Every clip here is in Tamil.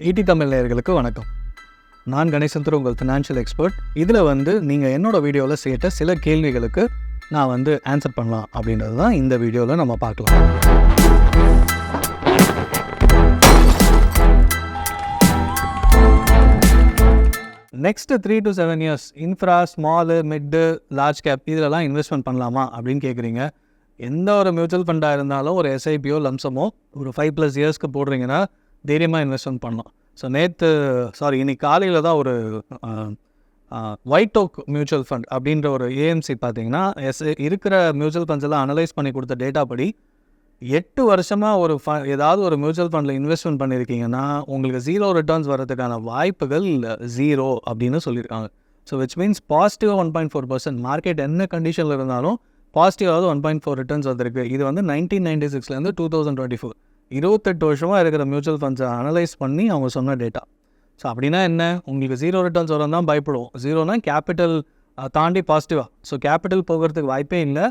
ஈடி தமிழ் நேயர்களுக்கு வணக்கம். நான் கணேசன் திரு உங்கள் ஃபினான்ஷியல் எக்ஸ்பர்ட் இதில் வந்து நீங்கள் என்னோட வீடியோவில் கேட்ட சில கேள்விகளுக்கு நான் வந்து ஆன்சர் பண்ணலாம் அப்படின்றது தான் இந்த வீடியோவில் நம்ம பார்க்கலாம். Next three to seven years infra small mid large cap இதிலலாம் இன்வெஸ்ட்மெண்ட் பண்ணலாமா அப்படின்னு கேட்குறீங்க எந்த ஒரு மியூச்சுவல் ஃபண்டாக இருந்தாலும் ஒரு எஸ்ஐபியோ லம்சமோ ஒரு ஃபைவ் ப்ளஸ் இயர்ஸ்க்கு போடுறீங்கன்னா தைரியமாக இன்வெஸ்ட்மெண்ட் பண்ணலாம். ஸோ நேற்று சாரி இன்னைக்கு காலையில் தான் ஒரு ஒயிட் ஓக் மியூச்சுவல் ஃபண்ட் அப்படின்ற ஒரு ஏஎம்சி பார்த்தீங்கன்னா எஸ் இருக்கிற மியூச்சுவல் ஃபண்ட்ஸ் எல்லாம் அனலைஸ் பண்ணி கொடுத்த டேட்டா படி எட்டு வருஷமாக ஒரு ஃப ஏதாவது ஒரு மியூச்சுவல் ஃபண்டில் இன்வெஸ்ட்மெண்ட் பண்ணியிருக்கீங்கன்னா உங்களுக்கு ஜீரோ ரிட்டர்ன்ஸ் வரதுக்கான வாய்ப்புகள் ஜீரோ அப்படின்னு சொல்லியிருக்காங்க. ஸோ விச் மீன்ஸ் பாசிட்டிவாக one point four percent market என்ன கண்டிஷனில் இருந்தாலும் பாசிட்டிவாவது ஒன் பாயிண்ட் ஃபோர் ரிட்டர்ன்ஸ் வந்திருக்கு. இது வந்து நைன்டீன் நைன்டி சிக்ஸ்லேருந்து டூ தௌசண்ட் டுவெண்ட்டி ஃபோர் இருபத்தெட்டு வருஷமாக இருக்கிற மியூச்சுவல் ஃபண்ட்ஸை அனலைஸ் பண்ணி அவங்க சொன்ன டேட்டா ஸோ அப்படின்னா என்ன? உங்களுக்கு ஜீரோ ரிட்டர்ன்ஸ் வரும் தான் பயப்படுவோம். ஜீரோனா கேபிட்டல் தாண்டி பாசிட்டிவாக ஸோ கேபிட்டல் போகிறதுக்கு வாய்ப்பே இல்லை.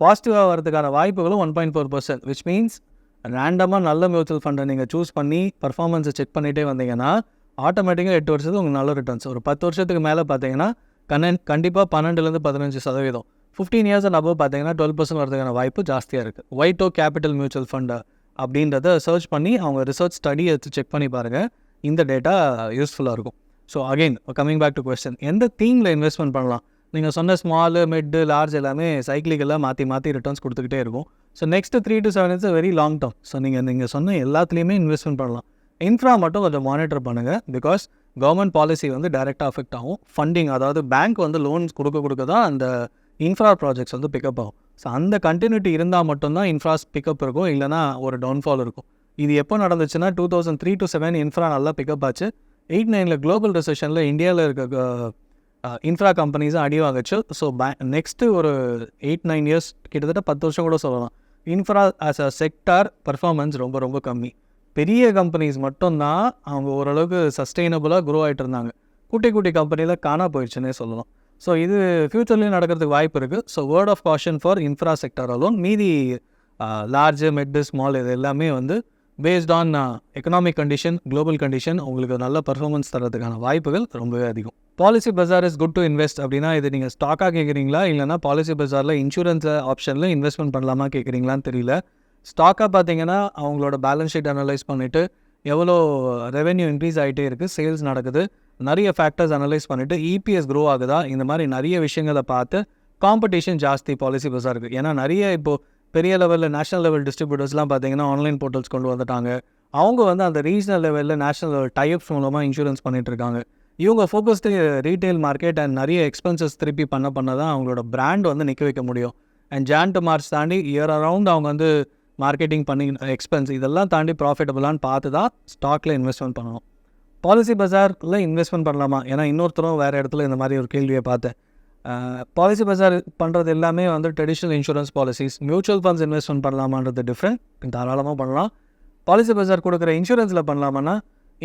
பாசிட்டிவாக வரதுக்கான வாய்ப்புகளும் one point four percent which means ரேண்டமாக நல்ல மியூச்சுவல் ஃபண்டை நீங்கள் சூஸ் பண்ணி பர்ஃபார்மன்ஸை செக் பண்ணிகிட்டே வந்தீங்கன்னா ஆட்டோமேட்டிக்காக எட்டு வருஷத்துக்கு உங்களுக்கு நல்ல ரிட்டர்ன்ஸ் ஒரு பத்து வருஷத்துக்கு மேலே பார்த்தீங்கன்னா கண்ணன் கண்டிப்பாக பன்னெண்டுலேருந்து பதினஞ்சு சதவீதம். ஃபிஃப்டீன் இயர்ஸ் அண்ட் அபவ் பார்த்தீங்கன்னா டுவெல் பர்சன்ட் வரதுக்கான வாய்ப்பு ஜாஸ்தியாக இருக்குது ஒயிட்டோ கேபிட்டல் மியூச்சுவல் ஃபண்டை அப்படின்றத சர்ச் பண்ணி அவங்க ரிசர்ச் ஸ்டடி எடுத்து செக் பண்ணி பாருங்கள் இந்த டேட்டா யூஸ்ஃபுல்லாக இருக்கும். So again coming back to question எந்த தீமில் இன்வெஸ்ட்மெண்ட் பண்ணலாம்? நீங்கள் சொன்ன ஸ்மாலு மிட்டு லார்ஜ் எல்லாமே சைக்கிளிக்கெல்லாம் மாற்றி மாற்றி ரிட்டர்ன்ஸ் கொடுத்துக்கிட்டே இருக்கும். So next three to seven it's very long term so நீங்கள் நீங்கள் சொன்ன எல்லாத்துலேயுமே இன்வெஸ்ட்மெண்ட் பண்ணலாம். இன்ஃப்ரா மட்டும் கொஞ்சம் மானிட்டர் பண்ணுங்கள் பிகாஸ் கவர்மெண்ட் பாலிசி வந்து டைரெக்டாக அஃபெக்ட் ஆகும். ஃபண்டிங் அதாவது பேங்க் வந்து லோன்ஸ் கொடுக்க கொடுக்க தான் அந்த இன்ஃப்ரா ப்ராஜெக்ட்ஸ் வந்து பிக்கப் ஆகும். ஸோ அந்த கண்டினியூட்டி இருந்தால் மட்டும்தான் இன்ஃப்ராஸ் பிக்கப் இருக்கும் இல்லைனா ஒரு டவுன்ஃபால் இருக்கும். இது எப்போ நடந்துச்சுன்னா two thousand three to seven infra நல்லா பிக்கப் ஆச்சு. எயிட் நைனில் குளோபல் ரிசெஷனில் இந்தியாவில் இருக்க இன்ஃப்ரா கம்பெனிஸும் அடி வாங்குச்சு. ஸோ பே நெக்ஸ்ட்டு ஒரு எயிட் நைன் இயர்ஸ் கிட்டத்தட்ட பத்து வருஷம் கூட சொல்லலாம். Infra as a sector performance ரொம்ப ரொம்ப கம்மி. பெரிய கம்பெனிஸ் மட்டும்தான் அவங்க ஓரளவுக்கு சஸ்டெயினபுளாக குரோ ஆகிட்டு இருந்தாங்க. குட்டி குட்டி கம்பெனியில் காணா போயிடுச்சுன்னே சொல்லலாம். ஸோ இது ஃப்யூச்சர்லேயும் நடக்கிறதுக்கு வாய்ப்பு இருக்குது so word of caution for infra sector alone மீதி லார்ஜ் மெட்டு ஸ்மால் இது எல்லாமே வந்து based on economic condition global condition உங்களுக்கு நல்ல பர்ஃபார்மன்ஸ் தரதுக்கான வாய்ப்புகள் ரொம்பவே அதிகம். Policy Bazaar is good to invest அப்படின்னா இது நீங்கள் ஸ்டாக்காக கேட்குறீங்களா இல்லைனா பாலிசி பஜாரில் இன்சூரன்ஸ் ஆப்ஷனில் இன்வெஸ்ட்மெண்ட் பண்ணலாமா கேட்குறீங்களான்னு தெரியல. ஸ்டாக்காக பார்த்தீங்கன்னா அவங்களோட பேலன்ஸ் ஷீட் அனலைஸ் பண்ணிவிட்டு எவ்வளோ ரெவென்யூ இன்க்ரீஸ் ஆகிட்டே இருக்குது சேல்ஸ் நடக்குது. நிறைய ஃபேக்டர்ஸ் அனலைஸ் பண்ணிவிட்டு இபிஎஸ் க்ரோ ஆகுதா? இந்த மாதிரி நிறைய விஷயங்களை பார்த்து காம்படிஷன் ஜாஸ்தி பாலிசி பஸ்ஸாக இருக்குது ஏன்னா நிறைய இப்போது பெரிய லெவலில் நேஷனல் லெவல் டிஸ்ட்ரிபியூட்டர்ஸ்லாம் பார்த்தீங்கன்னா ஆன்லைன் போர்ட்டல்ஸ் கொண்டு வந்துட்டாங்க. அவங்க வந்து அந்த ரீஜனல் லெவலில் நேஷனல் லெவல் டைப்ஸ் மூலமாக இன்சூரன்ஸ் பண்ணிகிட்ருக்காங்க இருக்காங்க. இவங்க ஃபோக்கஸ்டு ரீட்டைல் மார்க்கெட் அண்ட் நிறைய எக்ஸ்பென்சஸ் திருப்பி பண்ண பண்ண தான் அவங்களோட பிராண்ட் வந்து நிற்க வைக்க முடியும். அண்ட் ஜான் டு மார்ச் தாண்டி இயர் அரவுண்ட் அவங்க வந்து மார்க்கெட்டிங் பண்ணி எக்ஸ்பென்ஸ் இதெல்லாம் தாண்டி ப்ராஃபிட்டபுளான்னு பார்த்து தான் ஸ்டாக்கில் இன்வெஸ்ட்மெண்ட் பண்ணணும். பாலிசி பஜாரில் இன்வெஸ்ட்மெண்ட் பண்ணலாமா? ஏன்னா இன்னொருத்தரும் வேறு இடத்துல இந்த மாதிரி ஒரு கேள்வியை பார்த்தேன். பாலிசி பஜார் பண்ணுறது எல்லாமே வந்து traditional insurance policies mutual funds investment பண்ணலாமான்றது different தாராளமாக பண்ணலாம். பாலிசி பஜார் கொடுக்குற இன்சூரன்ஸில் பண்ணலாமான்னா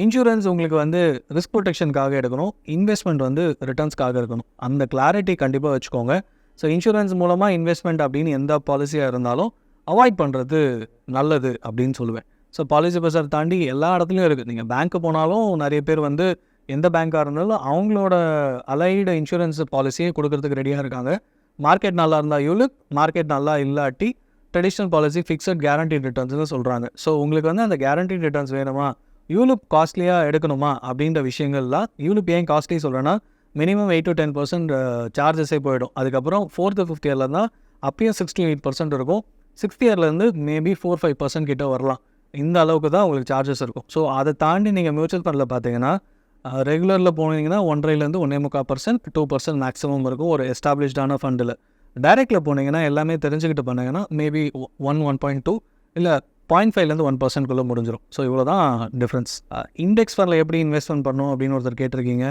இன்சூரன்ஸ் உங்களுக்கு வந்து ரிஸ்க் ப்ரொடெக்ஷனுக்காக எடுக்கணும். இன்வெஸ்ட்மெண்ட் வந்து ரிட்டர்ன்ஸ்க்காக இருக்கணும். அந்த கிளாரிட்டி கண்டிப்பாக வச்சுக்கோங்க. ஸோ இன்சூரன்ஸ் மூலமாக இன்வெஸ்ட்மெண்ட் அப்படின்னு எந்த பாலிசியாக இருந்தாலும் அவாய்ட் பண்ணுறது நல்லது அப்படின்னு சொல்லுவேன். ஸோ பாலிசி பஜார் தாண்டி எல்லா இடத்துலையும் இருக்குது நீங்கள் பேங்க்கு போனாலும் நிறைய பேர் வந்து எந்த பேங்க்காக இருந்தாலும் அவங்களோட அலைடு இன்சூரன்ஸ் பாலிசியை கொடுக்கறதுக்கு ரெடியாக இருக்காங்க. மார்க்கெட் நல்லா இருந்தால் யூலுக் மார்க்கெட் நல்லா இல்லாட்டி ட்ரெடிஷ்னல் பாலிசி ஃபிக்ஸட் கேரண்டி ரிட்டர்ன்ஸ்னு சொல்கிறாங்க ஸோ உங்களுக்கு வந்து அந்த கேரண்டி ரிட்டர்ன்ஸ் வேணுமா? யூலுப் காஸ்ட்லியாக எடுக்கணுமா? அப்படின்ற விஷயங்கள்லாம் யூலுப் ஏன் காஸ்ட்லி சொல்கிறேன்னா minimum eight to ten percent சார்ஜஸே போயிடும். அதுக்கப்புறம் ஃபோர்த்து ஃபிஃப்த் இயரில் தான் அப்பயும் சிக்ஸ்டி எயிட் பர்சன்ட் இருக்கும் சிக்ஸ்த் இயர்லேருந்து மேபி ஃபோர் ஃபைவ் பர்சன்ட் கிட்ட வரலாம். இந்த அளவுக்கு தான் உங்களுக்கு சார்ஜஸ் இருக்கும். ஸோ அதை தாண்டி நீங்கள் மியூச்சுவல் ஃபண்டில் பார்த்தீங்கன்னா ரெகுலரில் போனீங்கன்னா ஒன்றரைலேருந்து ஒன்றே முக்கால் பர்சன்ட் டூ பர்சன்ட் மேக்ஸிமம் இருக்கும் ஒரு எஸ்டாப்ளிஷ்டான ஃபண்டில் டைரெக்டில் போனீங்கன்னா எல்லாமே தெரிஞ்சுக்கிட்டு பண்ணீங்கன்னா maybe one one point two இல்லை பாயிண்ட் ஃபைவ்லேருந்து ஒன் பர்சன்ட்குள்ளே முடிஞ்சிடும் ஸோ இவ்வளோ தான் டிஃப்ரென்ஸ் இண்டெக்ஸ் ஃபண்டில் எப்படி இன்வெஸ்ட்மெண்ட் பண்ணணும் அப்படின்னு ஒருத்தர் கேட்டிருக்கீங்க.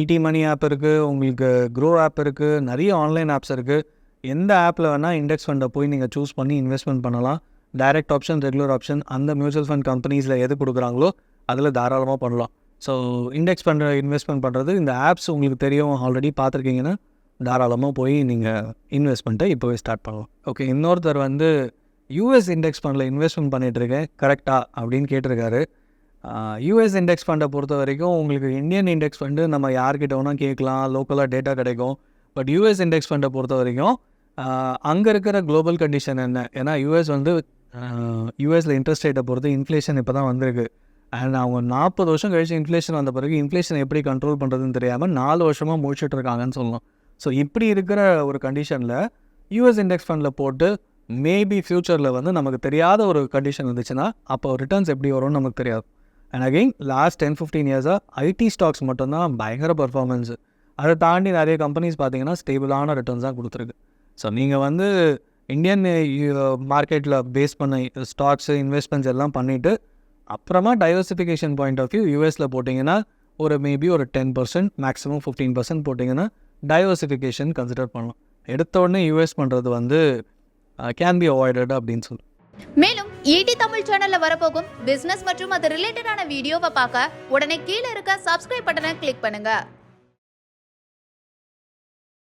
இடி மணி ஆப் இருக்குது உங்களுக்கு க்ரோ ஆப் இருக்குது நிறைய ஆன்லைன் ஆப்ஸ் இருக்குது எந்த ஆப்பில் வேணால் இண்டெக்ஸ் ஃபண்டை போய் நீங்கள் சூஸ் பண்ணி இன்வெஸ்ட்மெண்ட் பண்ணலாம். டைரக்ட் ஆப்ஷன் ரெகுலர் ஆப்ஷன் அந்த மியூச்சுவல் ஃபண்ட் கம்பெனிஸில் எது கொடுக்குறாங்களோ அதில் தாராளமாக பண்ணலாம். ஸோ இண்டெக்ஸ் பண்ணுற இன்வெஸ்ட்மெண்ட் பண்ணுறது இந்த ஆப்ஸ் உங்களுக்கு தெரியும் ஆல்ரெடி பார்த்துருக்கீங்கன்னா தாராளமாக போய் நீங்கள் இன்வெஸ்ட்மெண்ட்டை இப்போவே ஸ்டார்ட் பண்ணலாம். ஓகே இன்னொருத்தர் வந்து யூஎஸ் இண்டெக்ஸ் ஃபண்டில் இன்வெஸ்ட்மெண்ட் பண்ணிகிட்ருக்கேன் கரெக்டாக அப்படின்னு கேட்டிருக்காரு. யூஎஸ் இண்டெக்ஸ் ஃபண்டை பொறுத்த வரைக்கும் உங்களுக்கு இந்தியன் இண்டெக்ஸ் ஃபண்டு நம்ம யார்கிட்ட வேணால் கேட்கலாம் லோக்கலாக டேட்டா கிடைக்கும். பட் யூஎஸ் இண்டெக்ஸ் ஃபண்டை பொறுத்த வரைக்கும் அங்கே இருக்கிற குளோபல் கண்டிஷன் என்ன? ஏன்னா யூஎஸ் வந்து யூஎஸில் இன்ட்ரெஸ்ட் ரேட்டை பொறுத்து இன்ஃப்ளேஷன் இப்போ தான் வந்திருக்கு. அண்ட் அவங்க நாற்பது வருஷம் கழிச்சு இன்ஃப்ளேஷன் வந்த பிறகு இன்ஃப்ளேஷன் எப்படி கண்ட்ரோல் பண்ணுறதுன்னு தெரியாமல் நாலு வருஷமாக முடிச்சுட்டு இருக்காங்கன்னு சொல்லலாம் ஸோ இப்படி இருக்கிற ஒரு கண்டிஷனில் யூஎஸ் இண்டெக்ஸ் ஃபண்டில் போட்டு மேபி ஃப்யூச்சரில் வந்து நமக்கு தெரியாத ஒரு கண்டிஷன் இருந்துச்சுன்னா அப்போ ரிட்டர்ன்ஸ் எப்படி வரும்னு நமக்கு தெரியாது. And again last ten fifteen இயர்ஸாக ஐடி ஸ்டாக்ஸ் மட்டும்தான் பயங்கர பர்ஃபார்மன்ஸு அதை தாண்டி நிறைய கம்பெனிஸ் பார்த்தீங்கன்னா ஸ்டேபிளான ரிட்டர்ன்ஸ் தான் கொடுத்துருக்கு. ஸோ நீங்கள் வந்து இந்தியன் மார்க்கெட்டில் பேஸ் பண்ண ஸ்டாக்ஸு இன்வெஸ்ட்மெண்ட்ஸ் எல்லாம் பண்ணிவிட்டு அப்புறமா டைவர்சிஃபிகேஷன் பாயிண்ட் ஆஃப் வியூ யூஎஸில் போட்டிங்கன்னா ஒரு மேபி ஒரு ten percent maximum fifteen percent போட்டிங்கன்னா டைவர்சிஃபிகேஷன் கன்சிடர் பண்ணலாம். எடுத்த உடனே யூஎஸ் பண்ணுறது வந்து கேன் பி அவாய்டட் அப்படின்னு சொல்லுவோம் மேலும் ஈடி தமிழ் சேனல்ல வரப்போகும் பிசினஸ் மற்றும் அது ரிலேட்டடான வீடியோவை பார்க்க உடனே கீழே இருக்க சப்ஸ்கிரைப் பட்டனை கிளிக் பண்ணுங்க.